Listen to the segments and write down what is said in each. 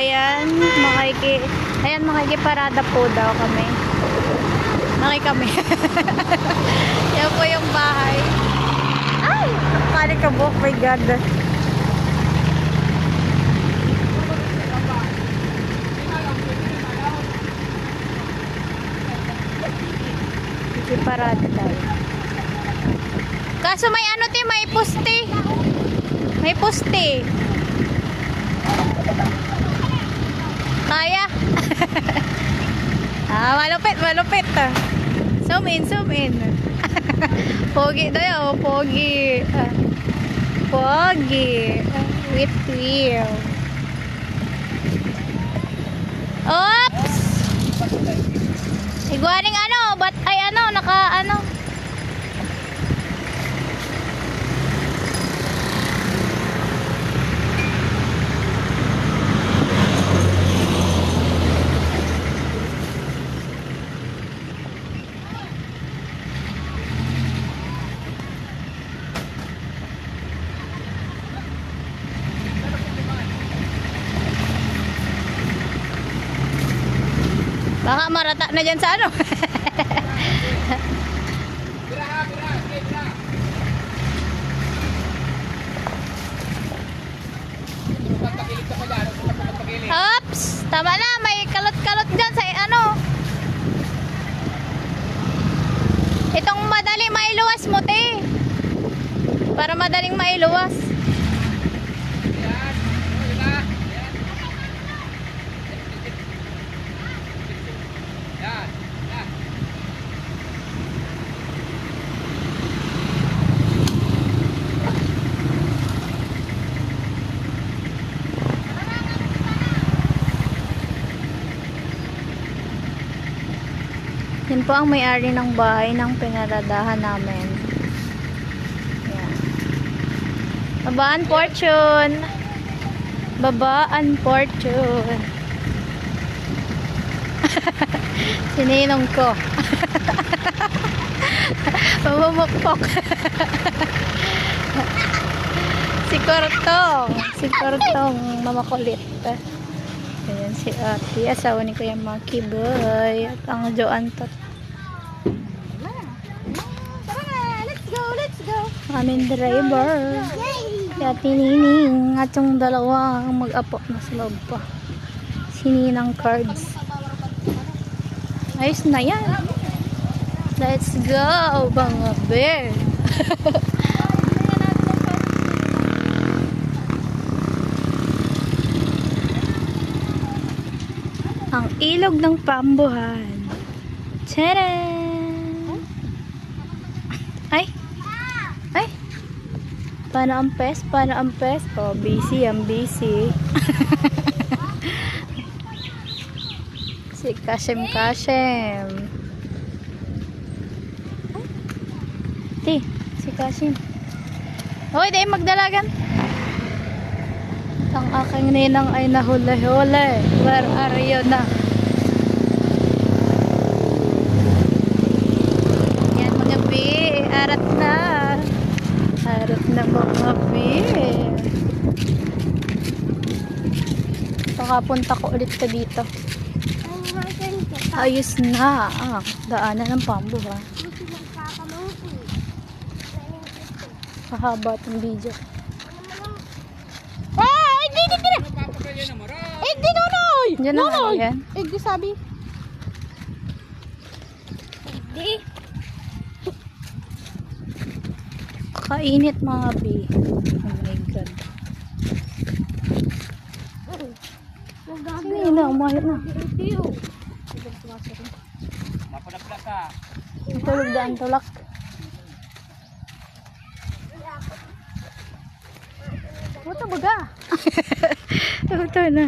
ayan, makiki, ayan, makikiparada po daw kami. Maki kami. yan po yung bahay. Ay, kali ka po, my God. Makikiparada tayo. Kaso may ano ti, may poste. May poste. Kaya. ah, malupit, malupit. Zoom in, zoom in. pogi tayo, pogi. Ah, pogi. Ah, With wheel. Oops! Iguaning ano, bat ay ano, naka ano. Baka marata na dyan sa ano. Oops! Tama na, may kalot-kalot dyan sa ano. Itong madali mailuwas mo, te. Para madaling mailuwas. Po ang may-ari ng bahay ng pinaradahan namin. Yan. Babaan fortune. Babaan fortune. Sininong ko. Mamumukpok. si Kortong. Si Kortong mamakulit. Ayan si ate. Asawa ni Kuya Maki Boy. At ang Joan Tot. Tara na, let's go, let's go. Aming driver. Kaya tinining at yung dalawa mag-apo na sa loob pa. Sininang cards. Ayos na yan. Let's go, mga bear. ang ilog ng pambuhan. Tcharan! Ay! Ay! Paano ang pes? Paano ang pes? Oh, busy, ang busy. si Kasem Kasem. Ti, si Kasem. Hoy, dahil magdalagan. Ang aking ninang ay nahuli-huli. Where are you na? Yan mga bi, arat na. Na mga be. Pakapunta ko ulit ka dito. Ayos na. Ah, daanan ng pambo ha. Mahaba itong video. Ah! Hindi, hindi, hindi! Eh, di nonoy! Diyan na nga yan. Eh, di sabi. Di. Kainit mga be. Oh my God. Ay, na, umayot na. Ang tulog daan tulak. Buta baga. Ito na.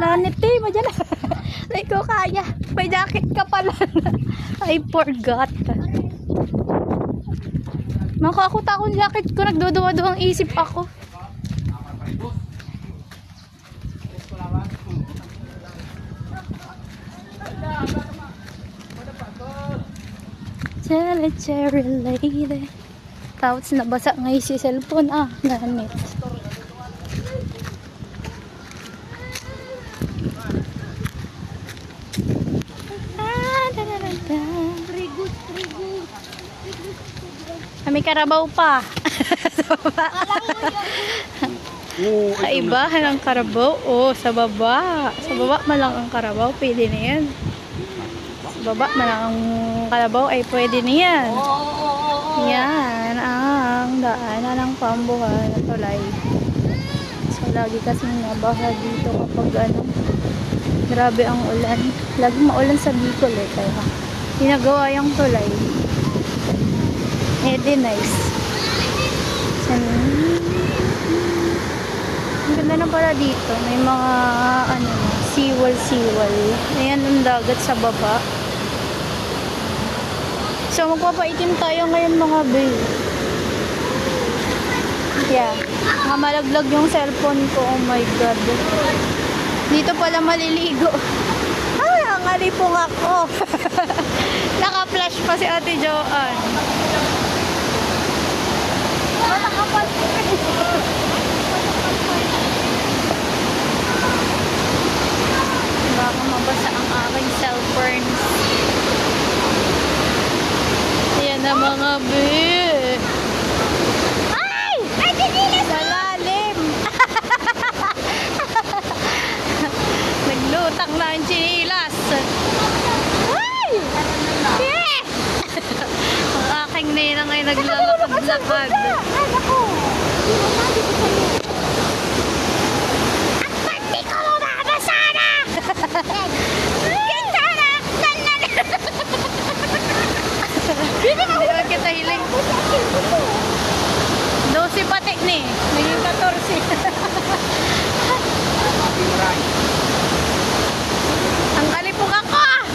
Lanit eh, madyan na. Ay ko kaya. May jacket ka pala. I forgot. Maka ako takong jacket ko. Nagduduwa-duwa ang isip ako. Cherry, cherry lady. Tapos nabasa ngayon si cellphone. Ah, gamit. May karabaw pa. sa baba. Kaibahan ang karabaw. Oh, sa baba. Sa baba man lang ang karabaw. Pwede na yan. Sa baba man lang ang karabaw ay pwede na yan. Yan ang daanan ng pambuhay na tulay. So, lagi kasing nabaha dito kapag ano, grabe ang ulan. Lagi maulan sa Bicol eh, kaya ginagawa yung tulay. Di nice. Ang ganda na pala dito. May mga, ano, siwal, siwal. Ayan ang dagat sa baba. So, magpapaitim tayo ngayon mga babe. Yeah. Mga malaglag yung cellphone ko. Oh my God. Dito pala maliligo. Ay, ang alipong ako. Naka-flash pa si Ate Joanne. Mabasa ang aking cellphone. Yan na mga be. Ay! Ay, dinilis Sa lalim. Naglutang na ang chinilas. Ay! Yeah! Ang aking ninang ay naglalakad-lakad. Ay, naku. Pati ko lumabasa na! Kita na! Hindi naman kita hiling. 12 pati ni. Naging 14. Ang alipong ako ah!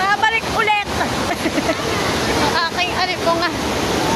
Babalik ulit! Ang aking alipong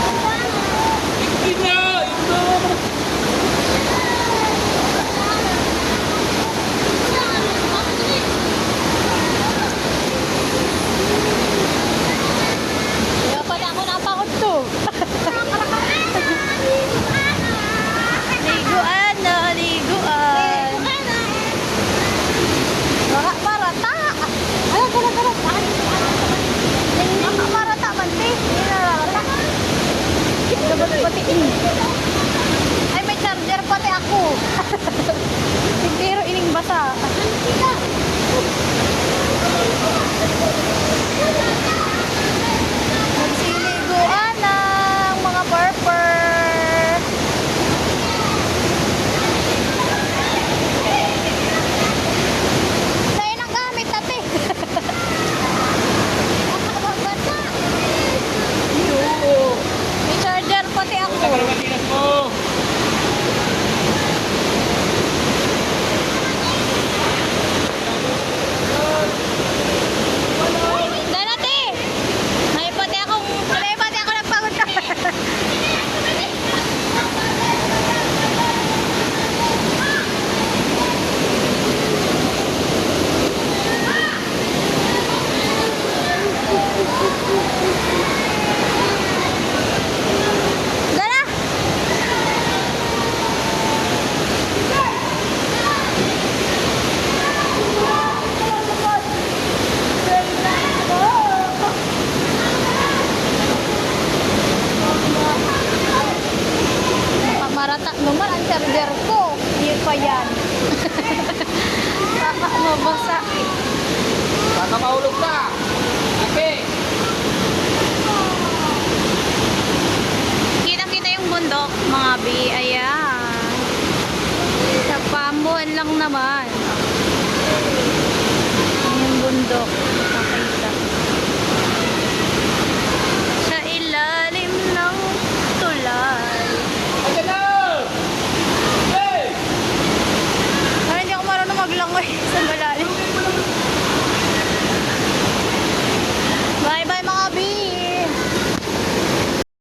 naman. Ayan yung bundok.